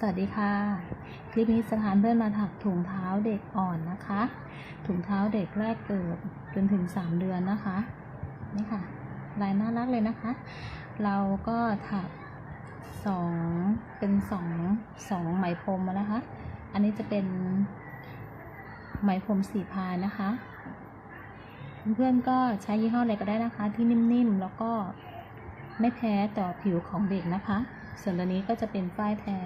สวัสดีค่ะ คลิปนี้สถานเพื่อนมาถักถุงเท้าเด็กอ่อนนะคะ ถุงเท้าเด็กแรกเกิดจนถึง 3 เดือนนะคะ นี่ค่ะ ลายน่ารักเลยนะคะ เราก็ถักสองเป็นสองสองไหมพรมนะคะ อันนี้จะเป็นไหมพรมสีพายนะคะ เพื่อนๆก็ใช้ยี่ห้ออะไรก็ได้นะคะ ที่นิ่มๆ แล้วก็ไม่แพ้ต่อผิวของเด็กนะคะ ส่วนตัวนี้ก็จะเป็นฝ้ายแท้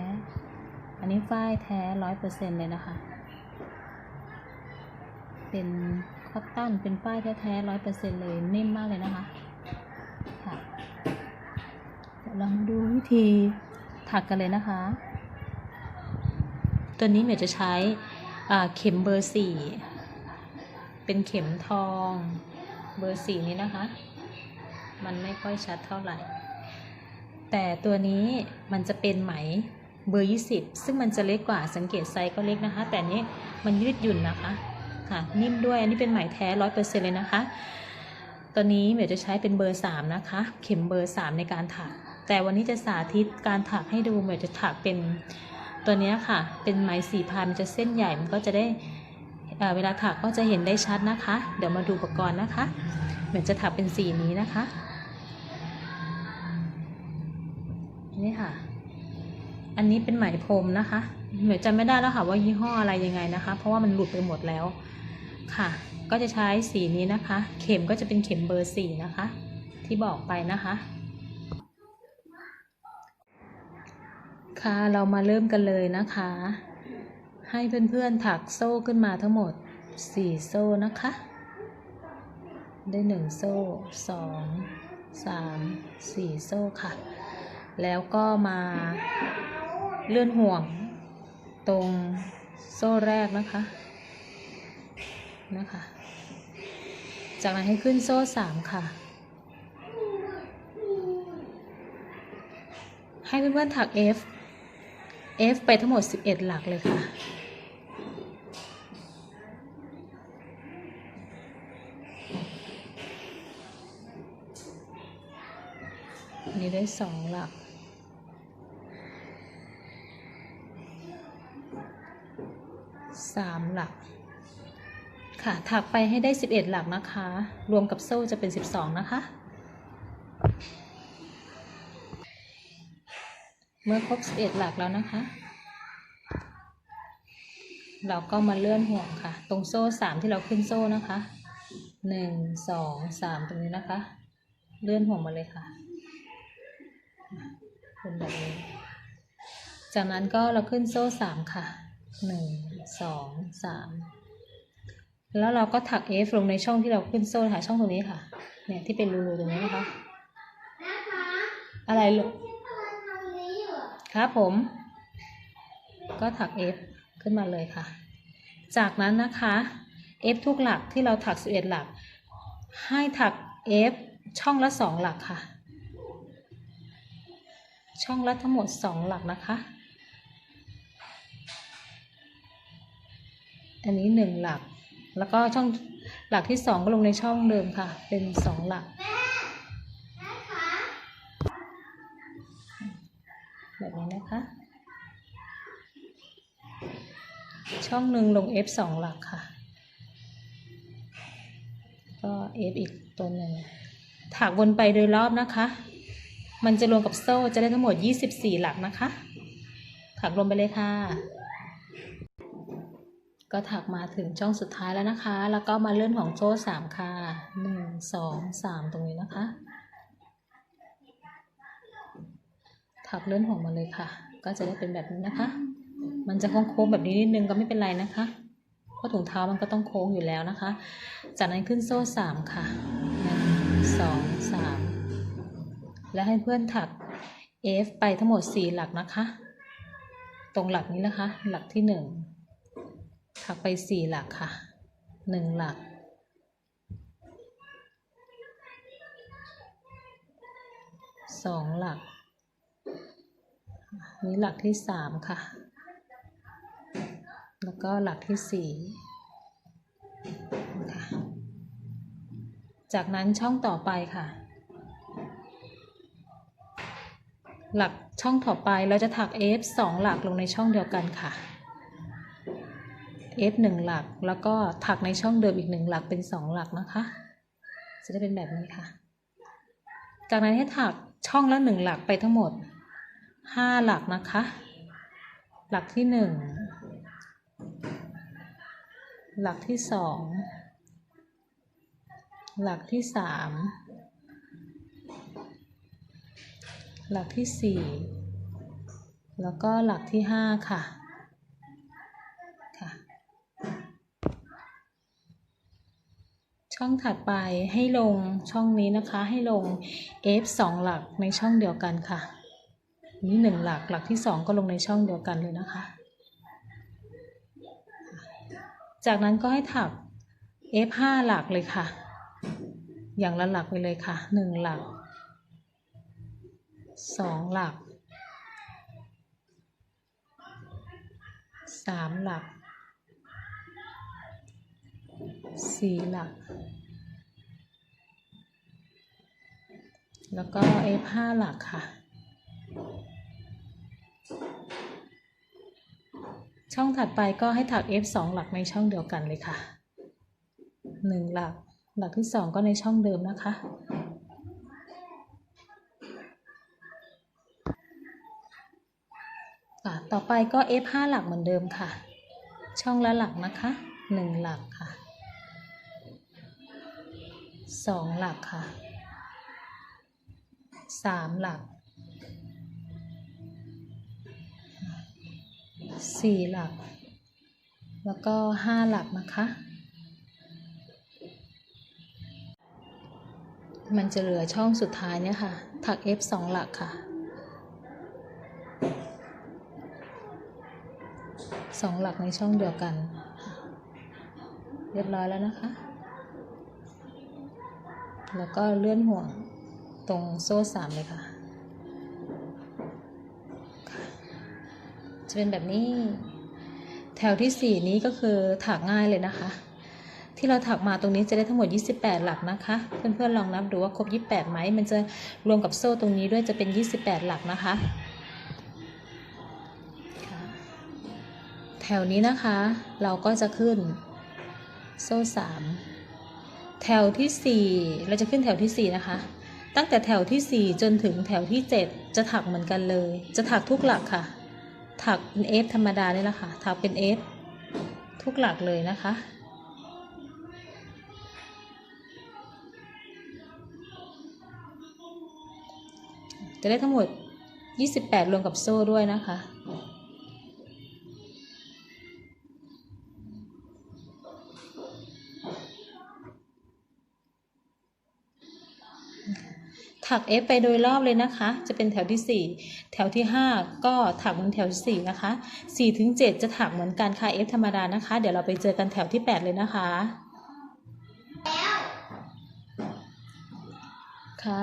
อันนี้ฝ้ายแท้ร้อยเปอร์เซ็นเลยนะคะ เป็นคอตตอนเป็นฝ้ายแท้ๆร้อยเปอร์เซ็นเลยนิ่มมากเลยนะคะ ค่ะเดี๋ยวเรามาดูวิธีถักกันเลยนะคะ ตัวนี้เมย์จะใช้เข็มเบอร์สี่เป็นเข็มทองเบอร์สี่นี้นะคะ มันไม่ค่อยชัดเท่าไหร่ แต่ตัวนี้มันจะเป็นไหมเบอร์ 20 ซึ่งมันจะเล็กกว่าสังเกตไซส์ก็เล็กนะคะ แต่นี้มันยืดหยุ่นนะคะค่ะนิ่มด้วยอันนี้เป็นไหมแท้ร้อยเปอร์เซ็นต์เลยนะคะ ตัวนี้เดี๋ยจะใช้เป็นเบอร์ 3 นะคะ เข็มเบอร์ 3 ในการถัก แต่วันนี้จะสาธิตการถักให้ดูเดี๋ยจะถักเป็นตัวนี้ค่ะ เป็นไหมสี่พันจะเส้นใหญ่มันก็จะได้เเวลาถักก็จะเห็นได้ชัดนะคะ เดี๋ยวมาดูอุปกรณ์นะคะเหมือนจะถักเป็นสีนี้นะคะ นี่ค่ะ อันนี้เป็นไหมพรมนะคะเหมือนจำไม่ได้แล้วค่ะว่ายี่ห้ออะไรยังไงนะคะ เพราะว่ามันหลุดไปหมดแล้วค่ะ ก็จะใช้สีนี้นะคะ เข็มก็จะเป็นเข็มเบอร์สี่นะคะ ที่บอกไปนะคะ ค่ะเรามาเริ่มกันเลยนะคะ ให้เพื่อนๆถักโซ่ขึ้นมาทั้งหมดสี่โซ่นะคะ ได้หนึ่งโซ่สองสามสี่โซ่ค่ะ แล้วก็มาเลื่อนห่วงตรงโซ่แรกนะคะ นะคะ จากนั้นให้ขึ้นโซ่สามค่ะ ให้เพื่อนๆถัก F F ไปทั้งหมด 11 หลักเลยค่ะนนี้ได้สองหลัก สามหลัก ค่ะ ถักไปให้ได้สิบเอ็ดหลักนะคะ รวมกับโซ่จะเป็นสิบสองนะคะ เมื่อครบสิบเอ็ดหลักแล้วนะคะ เราก็มาเลื่อนห่วงค่ะ ตรงโซ่สามที่เราขึ้นโซ่นะคะหนึ่งสองสามตรงนี้นะคะ เลื่อนห่วงมาเลยค่ะเป็นแบบนี้จากนั้นก็เราขึ้นโซ่สามค่ะ หนึ่งสองสามแล้วเราก็ถัก F ลงในช่องที่เราขึ้นโซ่ค่ะช่องตรงนี้ค่ะ เนี่ยที่เป็นรูๆตรงนี้นะคะอะไรลูกครับผม ก็ถัก F ขึ้นมาเลยค่ะ จากนั้นนะคะ F ทุกหลักที่เราถัก 11 หลัก ให้ถัก F ช่องละสองหลักค่ะ ช่องละทั้งหมดสองหลักนะคะ อันนี้หนึ่งหลัก แล้วก็ช่องหลักที่สองก็ลงในช่องเดิมค่ะ เป็นสองหลักแบบนี้นะคะ ช่องหนึ่งลง F สองหลักค่ะ ก็ F อีกตัวหนึ่งถักวนไปโดยรอบนะคะ มันจะรวมกับโซ่จะได้ทั้งหมด 24 หลักนะคะ ถักรวมไปเลยค่ะ ก็ถักมาถึงช่องสุดท้ายแล้วนะคะ แล้วก็มาเลื่อนของโซ่สามค่ะหนึ่งสองสามตรงนี้นะคะ ถักเลื่อนห่วงมาเลยค่ะ ก็จะได้เป็นแบบนี้นะคะ มันจะโค้งๆแบบนี้นิดนึงก็ไม่เป็นไรนะคะ เพราะถุงเท้ามันก็ต้องโค้งอยู่แล้วนะคะ จากนั้นขึ้นโซ่สามค่ะหนึ่งสองสามและให้เพื่อนถัก F ไปทั้งหมดสี่หลักนะคะ ตรงหลักนี้นะคะ หลักที่หนึ่ง ถักไปสี่หลักค่ะหนึ่งหลัก สองหลัก นี่หลักที่สามค่ะ แล้วก็หลักที่สี่จากนั้นช่องต่อไปค่ะ หลักช่องต่อไปเราจะถัก F สองหลักลงในช่องเดียวกันค่ะ F หนึ่งหลัก แล้วก็ถักในช่องเดิมอีกหนึ่งหลักเป็นสองหลักนะคะ จะได้เป็นแบบนี้ค่ะ จากนั้นให้ถักช่องละหนึ่งหลักไปทั้งหมดห้าหลักนะคะ หลักที่หนึ่งหลักที่สองหลักที่สามหลักที่สี่แล้วก็หลักที่ห้าค่ะ ช่องถัดไปให้ลงช่องนี้นะคะให้ลง F สองหลักในช่องเดียวกันค่ะ นี้หนึ่งหลักหลักที่สองก็ลงในช่องเดียวกันเลยนะคะ จากนั้นก็ให้ถัก F ห้าหลักเลยค่ะ อย่างละหลักไปเลยค่ะหนึ่งหลักสองหลักสามหลักสี่หลัก แล้วก็ F ห้าหลักค่ะ ช่องถัดไปก็ให้ถัก F สองหลักในช่องเดียวกันเลยค่ะหนึ่งหลัก หลักที่สองก็ในช่องเดิมนะคะ ต่อไปก็ F ห้าหลักเหมือนเดิมค่ะ ช่องละหลักนะคะหนึ่งหลักค่ะสองหลักค่ะ สามหลักสี่หลัก แล้วก็ห้าหลักนะคะ มันจะเหลือช่องสุดท้ายเนี่ยค่ะ ถัก F สองหลักค่ะสองหลักในช่องเดียวกัน เรียบร้อยแล้วนะคะ แล้วก็เลื่อนห่วง ตรงโซ่สามเลยค่ะ จะเป็นแบบนี้ แถวที่สี่นี้ก็คือถักง่ายเลยนะคะ ที่เราถักมาตรงนี้จะได้ทั้งหมด 28 หลักนะคะ เพื่อนๆลองนับดูว่าครบ 28ไหมมันจะรวมกับโซ่ตรงนี้ด้วยจะเป็น 28 หลักนะคะค่ะแถวนี้นะคะ เราก็จะขึ้นโซ่3แถวที่4เราจะขึ้นแถวที่4นะคะ ตั้งแต่แถวที่ 4 จนถึงแถวที่ 7 จะถักเหมือนกันเลย จะถักทุกหลักค่ะ ถักเป็น F ธรรมดานี่แหละค่ะ ถักเป็น F ทุกหลักเลยนะคะ จะได้ทั้งหมด 28 รวมกับโซ่ด้วยนะคะ ถัก F ไปโดยรอบเลยนะคะ จะเป็นแถวที่ 4 แถวที่ 5 ก็ถักเหมือนแถวที่4นะคะ4ถึง7จะถักเหมือนกันค่ะ F ธรรมดานะคะ เดี๋ยวเราไปเจอกันแถวที่ 8 เลยนะคะ ค่ะ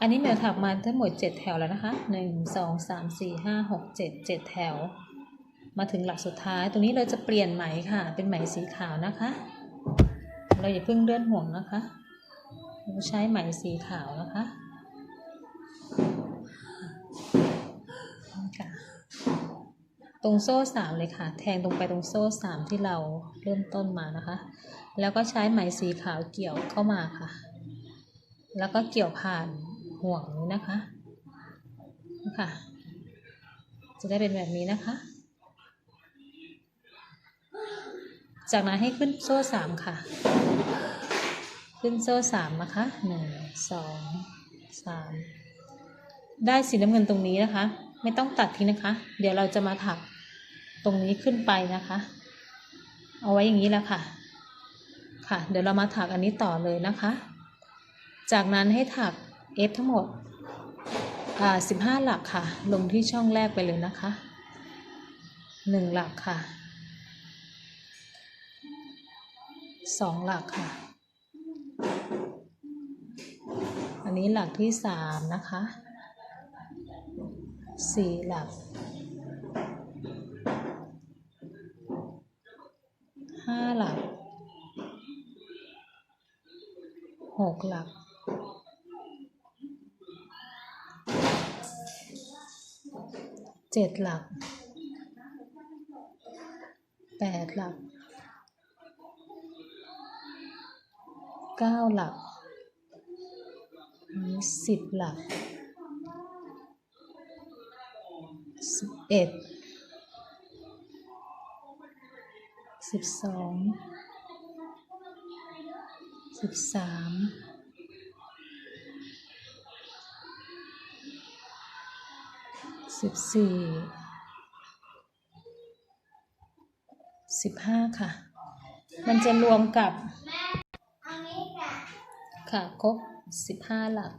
อันนี้เมลถักมาทั้งหมด 7 แถวแล้วนะคะ 1 2 3 4 5 6 7 7 แถว มาถึงหลักสุดท้าย ตรงนี้เราจะเปลี่ยนไหมค่ะ เป็นไหมสีขาวนะคะ เราอย่าเพิ่งเลื่อนห่วงนะคะ เราใช้ไหมสีขาวนะคะค่ะตรงโซ่สามเลยค่ะ แทงตรงไปตรงโซ่สามที่เราเริ่มต้นมานะคะ แล้วก็ใช้ไหมสีขาวเกี่ยวเข้ามาค่ะ แล้วก็เกี่ยวผ่านห่วงนี้นะคะนี่ค่ะ จะได้เป็นแบบนี้นะคะ จากนั้นให้ขึ้นโซ่สามค่ะ ขึ้นโซ่สามนะคะหนึ่งสองสามได้สีน้ำเงินตรงนี้นะคะ ไม่ต้องตัดทิ้งนะคะ เดี๋ยวเราจะมาถักตรงนี้ขึ้นไปนะคะ เอาไว้อย่างนี้แหละค่ะ ค่ะ เดี๋ยวเรามาถักอันนี้ต่อเลยนะคะ จากนั้นให้ถัก F ทั้งหมดอ่าสิบห้าหลักค่ะ ลงที่ช่องแรกไปเลยนะคะหนึ่งหลักค่ะสองหลักค่ะ อั นี้หลักที่สามนะคะสี่หลักห้าหลักหกหลักเจ็ดหลักแปดหลักเก้าหลัก สิบหลักสิบเอ็ดสิบสองสิบสามสิบสี่สิบห้าค่ะ มันจะรวมกับอันนี้ค่ะค่ะครบ สิบห้าหลัก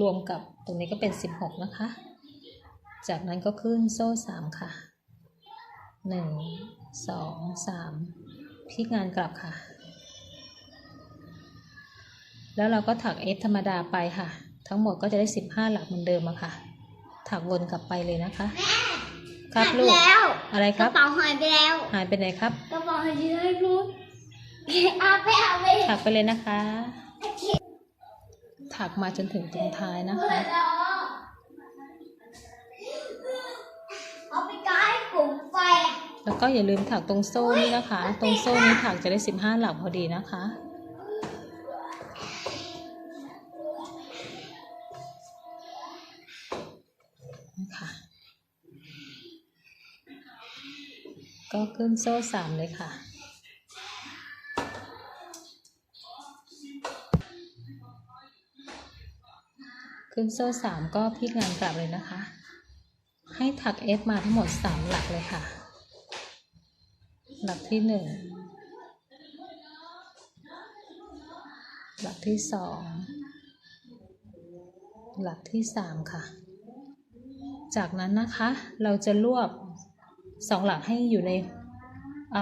รวมกับตรงนี้ก็เป็นสิบหกนะคะ จากนั้นก็ขึ้นโซ่สามค่ะหนึ่งสองสามพลิกงานกลับค่ะ แล้วเราก็ถักเอฟธรรมดาไปค่ะ ทั้งหมดก็จะได้สิบห้าหลักเหมือนเดิมอะค่ะ ถักวนกลับไปเลยนะคะ ครับลูกหายไปแล้วอะไรคกรัระบเป๋าหายไปแล้ว หายไปไหนครับกระเป๋าหายไปแล้วนู้นเอาไปเอาไปถักไปเลยนะคะ ถักมาจนถึงตรงท้ายนะคะเอาไปก้ายกลุ่มไฟอะแล้วก็อย่าลืมถักตรงโซ่นี่นะคะ ตรงโซ่นี้ถักจะได้สิบห้าหลักพอดีนะคะนะคะก็ขึ้นโซ่สามเลยค่ะ ขึ้นโซ่สามก็พลิกงานกลับเลยนะคะ ให้ถัก F มาทั้งหมดสามหลักเลยค่ะ หลักที่หนึ่งหลักที่สองหลักที่สามค่ะ จากนั้นนะคะเราจะรวบสองหลักให้อยู่ในอ,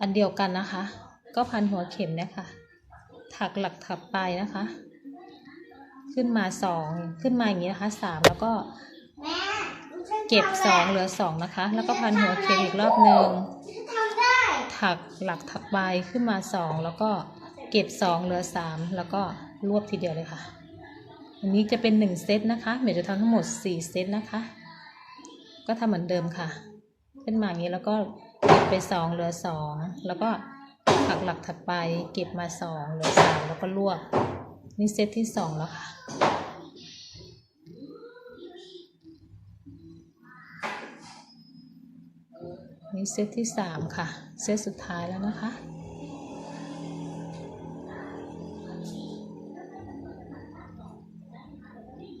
อันเดียวกันนะคะ ก็พันหัวเข็มเนี่ยค่ะถักหลักถักไปนะคะ ขึ้นมาสองขึ้นมาอย่างนี้นะคะสามแล้วก็เก็บสองเหลือสองนะคะ แล้วก็พันหัวเข็มอีกรอบหนึ่งถักหลักถักใบขึ้นมาสองแล้วก็เก็บสองเหลือสามแล้วก็รวบทีเดียวเลยค่ะ อันนี้จะเป็นหนึ่งเซตนะคะเมย์จะทำทั้งหมดสี่เซตนะคะ ก็ทำเหมือนเดิมค่ะ ขึ้นมาอย่างนี้แล้วก็เก็บไปสองเหลือสองแล้วก็ถักหลักถักไปเก็บมาสองเหลือสามแล้วก็รวบ นี่เซตที่สองแล้วค่ะ นี่เซตที่สามค่ะ เซตสุดท้ายแล้วนะคะ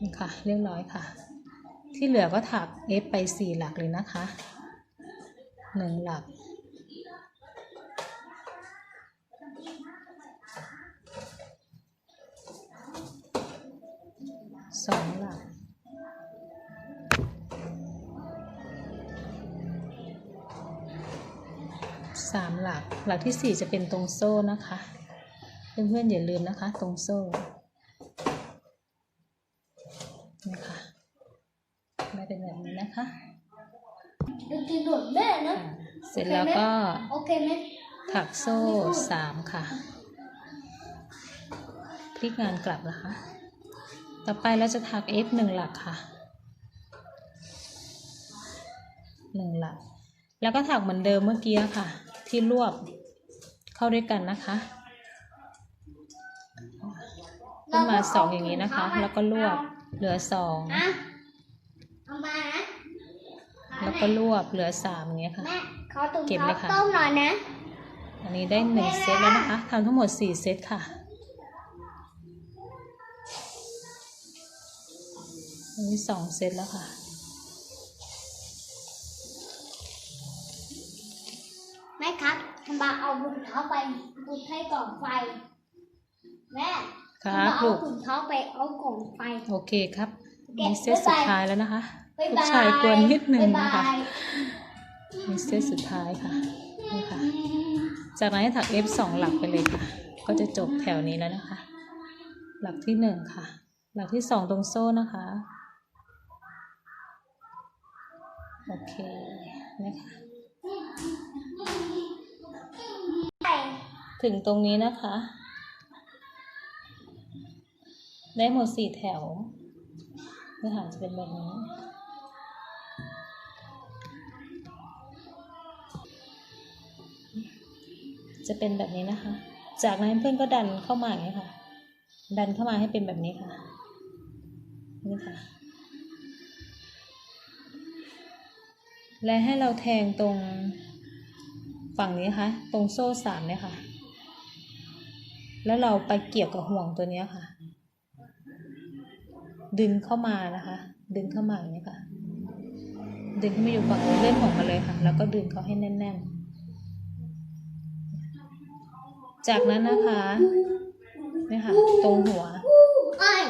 นี่ค่ะ เรียบร้อยค่ะ ที่เหลือก็ถัก F ไปสี่หลักเลยนะคะหนึ่งหลัก หลัก หลักที่สี่จะเป็นตรงโซ่นะคะ เพื่อนๆอย่าลืมนะคะ ตรงโซ่นี่ค่ะได้เป็นแบบนี้นะคะดูกินหนุนแม่นะอ่าเสร็จแล้วก็โอเคไหมถักโซ่สามค่ะ พลิกงานกลับนะคะ ต่อไปเราจะถัก F หนึ่งหลักค่ะหนึ่งหลัก แล้วก็ถักเหมือนเดิมเมื่อกี้ค่ะ ที่รวบเข้าด้วยกันนะคะขึ้นมาสองอย่างนี้นะคะ แล้วก็รวบเหลือสองอะเอามานะแล้วก็รวบเหลือสามอย่างเงี้ยค่ะแม่ขอถุงเก็บเท้าเลยค่ะต้มหน่อยนะอันนี้ได้หนึ่งเซตแล้วนะคะทำทั้งหมดสี่เซตค่ะอันนี้สองเซตแล้วค่ะ ม่ครับทำบาเอาถุงเท้าไปบุดให้กล่องไฟ แม่ครับทำบาลูเอากถุงเท้าไปเอากล่องไฟ โอเคครับเก็บมีเซตสุดบ๊ายบายท้ายแล้วนะคะบ๊ายลูกบายชายกวนนิดนึงบ๊ายนะคะบายมีเซตสุดท้ายค่ะนี่ค่ะ จากนั้นให้ถัก F สองหลักไปเลยค่ะ ก็จะจบแถวนี้แล้วนะคะ หลักที่หนึ่งค่ะ หลักที่สองตรงโซ่นะคะ โอเคนะคะ ถึงตรงนี้นะคะ ได้หมดสี่แถวเนื้อหาจะเป็นแบบนี้ จะเป็นแบบนี้นะคะ จากนั้นเพื่อนก็ดันเข้ามาอย่างนี้ค่ะ ดันเข้ามาให้เป็นแบบนี้ค่ะ นี่ค่ะ และให้เราแทงตรงฝั่งนี้ค่ะ ตรงโซ่สามเนี่ยค่ะ แล้วเราไปเกี่ยวกับห่วงตัวเนี้ยค่ะ ดึงเข้ามานะคะ ดึงเข้ามาอย่างนี้ค่ะ ดึงเข้ามาอยู่ฝั่งนี้เลื่อนห่วงมาเลยค่ะ แล้วก็ดึงเขาให้แน่น ๆ จากนั้นนะคะเนี่ยค่ะ ตรงหัวเอ้ย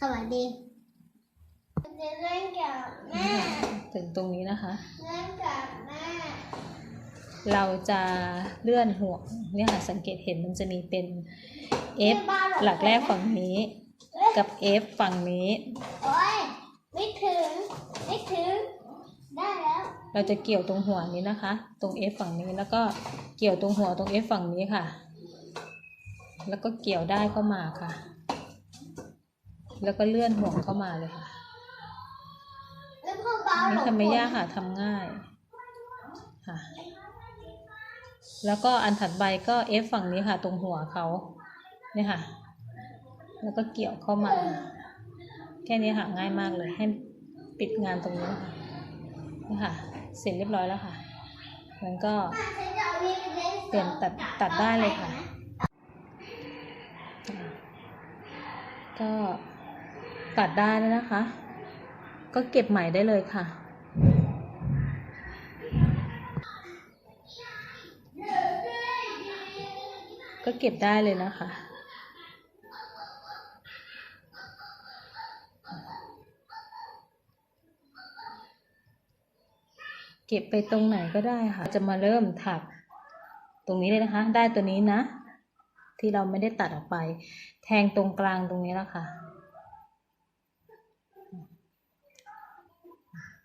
สวัสดีจะเล่นกับแม่ ถึงตรงนี้นะคะ เล่นกับแม่ เราจะเลื่อนห่วงเนี่ยค่ะสังเกตเห็นมันจะมีเป็น F หลักแรกฝั่งนี้กับ F ฝั่งนี้ โอ้ยไม่ถึงไม่ถึงได้แล้ว เราจะเกี่ยวตรงหัวนี้นะคะ ตรง F ฝั่งนี้แล้วก็เกี่ยวตรงหัวตรง F ฝั่งนี้ค่ะ แล้วก็เกี่ยวได้เข้ามาค่ะ แล้วก็เลื่อนห่วงเข้ามาเลยค่ะแล้วพ่อเบานี่หลบทำไม่ยากค่ะทำง่ายค่ะ แล้วก็อันถัดไปก็ F ฝั่งนี้ค่ะ ตรงหัวเขาเนี่ยค่ะ แล้วก็เกี่ยวเข้ามา แค่นี้ค่ะง่ายมากเลย ให้ปิดงานตรงนี้ค่ะนี่ค่ะ เสร็จเรียบร้อยแล้วค่ะ มันก็เปเล่นเปลี่ยนตัดตัดได้เลยค่ะ ก็ตัดได้แล้วนะคะ ก็เก็บใหม่ได้เลยค่ะ ก็เก็บได้เลยนะคะ เก็บไปตรงไหนก็ได้ค่ะ จะมาเริ่มถักตรงนี้เลยนะคะ ได้ตัวนี้นะ ที่เราไม่ได้ตัดออกไป แทงตรงกลางตรงนี้แล้วค่ะ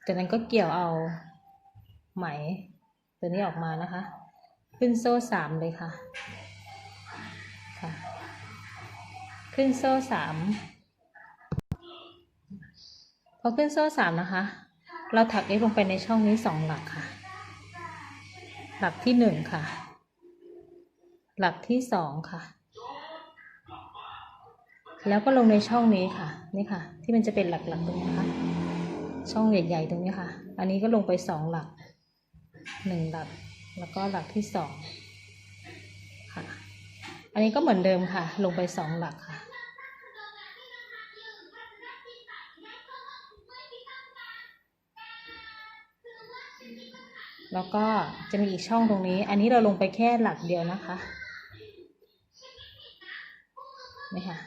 จากนั้นก็เกี่ยวเอาไหมตัวนี้ออกมานะคะ ขึ้นโซ่สามเลยค่ะ ขึ้นโซ่สามพอขึ้นโซ่สามนะคะ เราถักเอฟลงไปในช่องนี้สองหลักค่ะ หลักที่หนึ่งค่ะ หลักที่สองค่ะ แล้วก็ลงในช่องนี้ค่ะ นี่ค่ะ ที่มันจะเป็นหลักๆตรงนี้นะคะช่องใหญ่ๆตรงนี้ค่ะ อันนี้ก็ลงไปสองหลักหนึ่งหลัก แล้วก็หลักที่สองค่ะ อันนี้ก็เหมือนเดิมค่ะ ลงไปสองหลักค่ะ แล้วก็จะมีอีกช่องตรงนี้ อันนี้เราลงไปแค่หลักเดียวนะคะนี่ค่ะ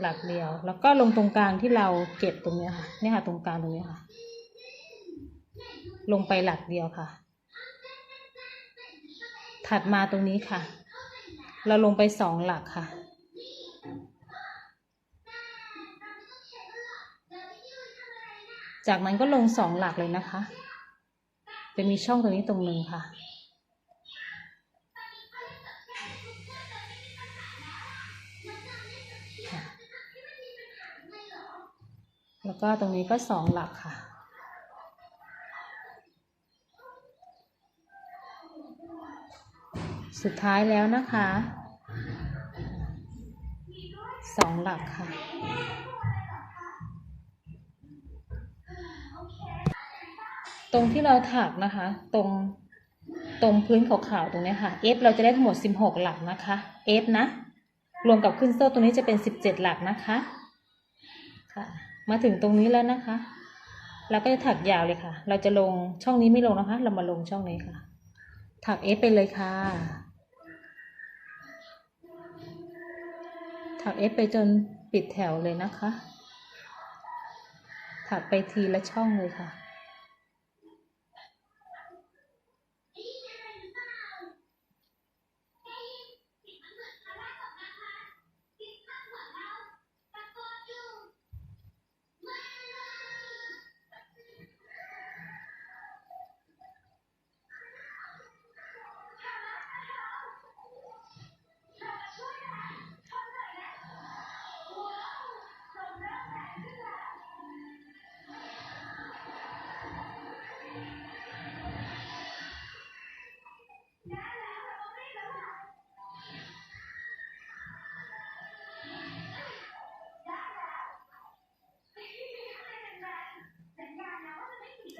หลักเดียว แล้วก็ลงตรงกลางที่เราเก็บตรงนี้ค่ะ เนี่ยค่ะตรงกลางตรงนี้ค่ะ ลงไปหลักเดียวค่ะ ถัดมาตรงนี้ค่ะ เราลงไปสองหลักค่ะจากนั้นก็ลงสองหลักเลยนะคะ จะมีช่องตรงนี้ตรงหนึ่งค่ะ แล้วก็ตรงนี้ก็สองหลักค่ะ สุดท้ายแล้วนะคะสองหลักค่ะ ตรงที่เราถักนะคะ ตรงตรงพื้นขาวๆตรงนี้ค่ะ F เราจะได้ทั้งหมด 16 หลักนะคะ F นะ รวมกับขึ้นโซ่ตรงนี้จะเป็น 17 หลักนะคะค่ะ มาถึงตรงนี้แล้วนะคะ เราก็จะถักยาวเลยค่ะ เราจะลงช่องนี้ไม่ลงนะคะ เรามาลงช่องนี้ค่ะ ถัก F ไปเลยค่ะ ถัก F ไปจนปิดแถวเลยนะคะ ถักไปทีละช่องเลยค่ะ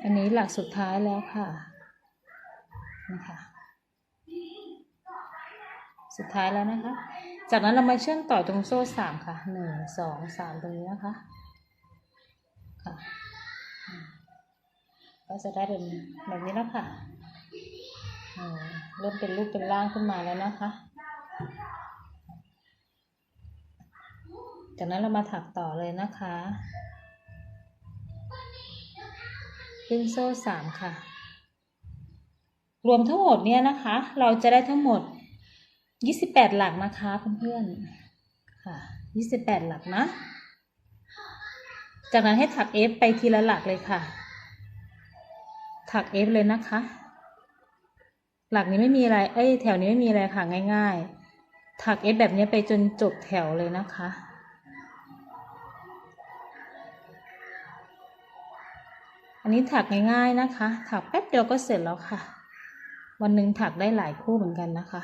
อันนี้หลักสุดท้ายแล้วค่ะนะคะสุดท้ายแล้วนะคะ จากนั้นเรามาเชื่อมต่อตรงโซ่สามค่ะหนึ่งสองสามตรงนี้นะคะค่ะก็จะได้เป็นแบบนี้แล้วค่ะเริ่มเป็นรูปเป็นร่างขึ้นมาแล้วนะคะ จากนั้นเรามาถักต่อเลยนะคะ ขึ้นโซ่สามค่ะ รวมทั้งหมดเนี่ยนะคะ เราจะได้ทั้งหมด28หลักนะคะเพื่อนๆค่ะ28หลักนะ จากนั้นให้ถัก F ไปทีละหลักเลยค่ะ ถัก F เลยนะคะ หลักนี้ไม่มีอะไร เอ้ย แถวนี้ไม่มีอะไรค่ะง่าย ๆ ถัก F แบบนี้ไปจนจบแถวเลยนะคะ นี้ถักง่าย ๆนะคะ ถักแป๊บเดียวก็เสร็จแล้วค่ะ วันหนึ่งถักได้หลายคู่เหมือนกันนะคะ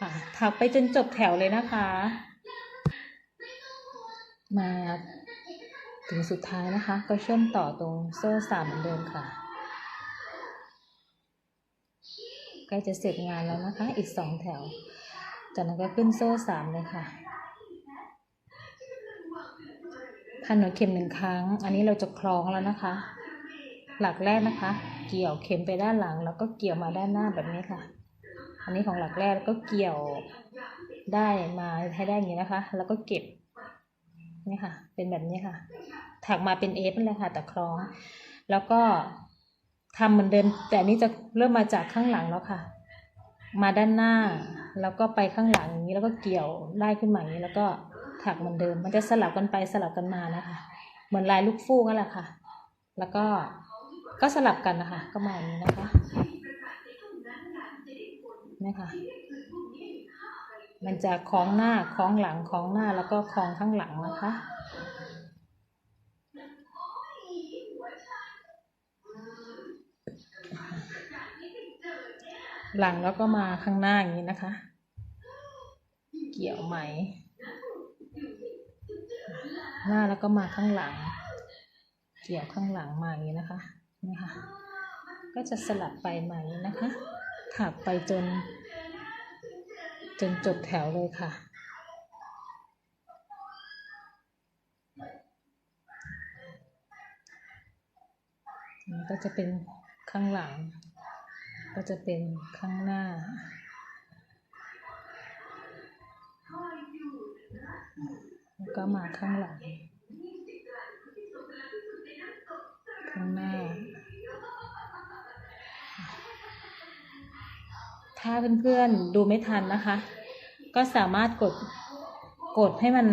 ค่ะถักไปจนจบแถวเลยนะคะ มาถึงสุดท้ายนะคะ ก็เชื่อมต่อตรงโซ่สามเหมือนเดิมค่ะใกล้จะเสร็จงานแล้วนะคะ อีกสองแถว จากนั้นก็ขึ้นโซ่สามเลยค่ะ พันหัวเข็มหนึ่งครั้ง อันนี้เราจะคล้องแล้วนะคะ หลักแรกนะคะ เกี่ยวเข็มไปด้านหลัง แล้วก็เกี่ยวมาด้านหน้าแบบนี้ค่ะ อันนี้ของหลักแรกแล้วก็เกี่ยวได้มาให้ได้อย่างนี้นะคะ แล้วก็เก็บนี่ค่ะ เป็นแบบนี้ค่ะ ถักมาเป็นเอฟนั่นแหละค่ะ แต่คล้อง แล้วก็ทำเหมือนเดิม แต่นนี้จะเริ่มมาจากข้างหลังแล้วค่ะ มาด้านหน้า แล้วก็ไปข้างหลังอย่างนี้ แล้วก็เกี่ยวได้ขึ้นมาอย่างนี้ แล้วก็ ถักเหมือนเดิม มันจะสลับกันไปสลับกันมานะคะ เหมือนลายลูกฟูกนั่นแหละค่ะ แล้วก็ก็สลับกันนะคะ ก็มาอย่างนี้นะคะนี่ค่ะมันจะคล้องหน้าคล้องหลังคล้องหน้าแล้วก็คล้องข้างหลังนะคะหลังแล้วก็มาข้างหน้าอย่างนี้นะคะ เกี่ยวไหม หน้าแล้วก็มาข้างหลัง เกี่ยวข้างหลังมาอย่างนี้นะคะนี่ค่ะก็จะสลับไปมาอย่างนี้นะคะถักไปจน จนจบแถวเลยค่ะก็จะเป็นข้างหลัง ก็จะเป็นข้างหน้า แล้วก็มาข้างหลัง ข้างหน้า ถ้าเพื่อนๆดูไม่ทันนะคะ ก็สามารถกดกดให้มัน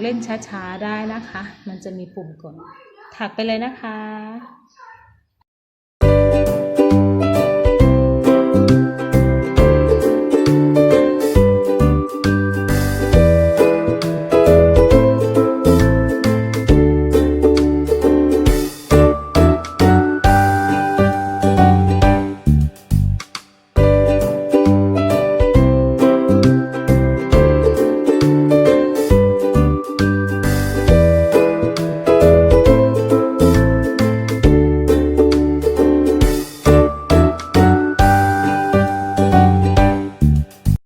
เล่นช้าๆได้นะคะ มันจะมีปุ่มกดถักไปเลยนะคะ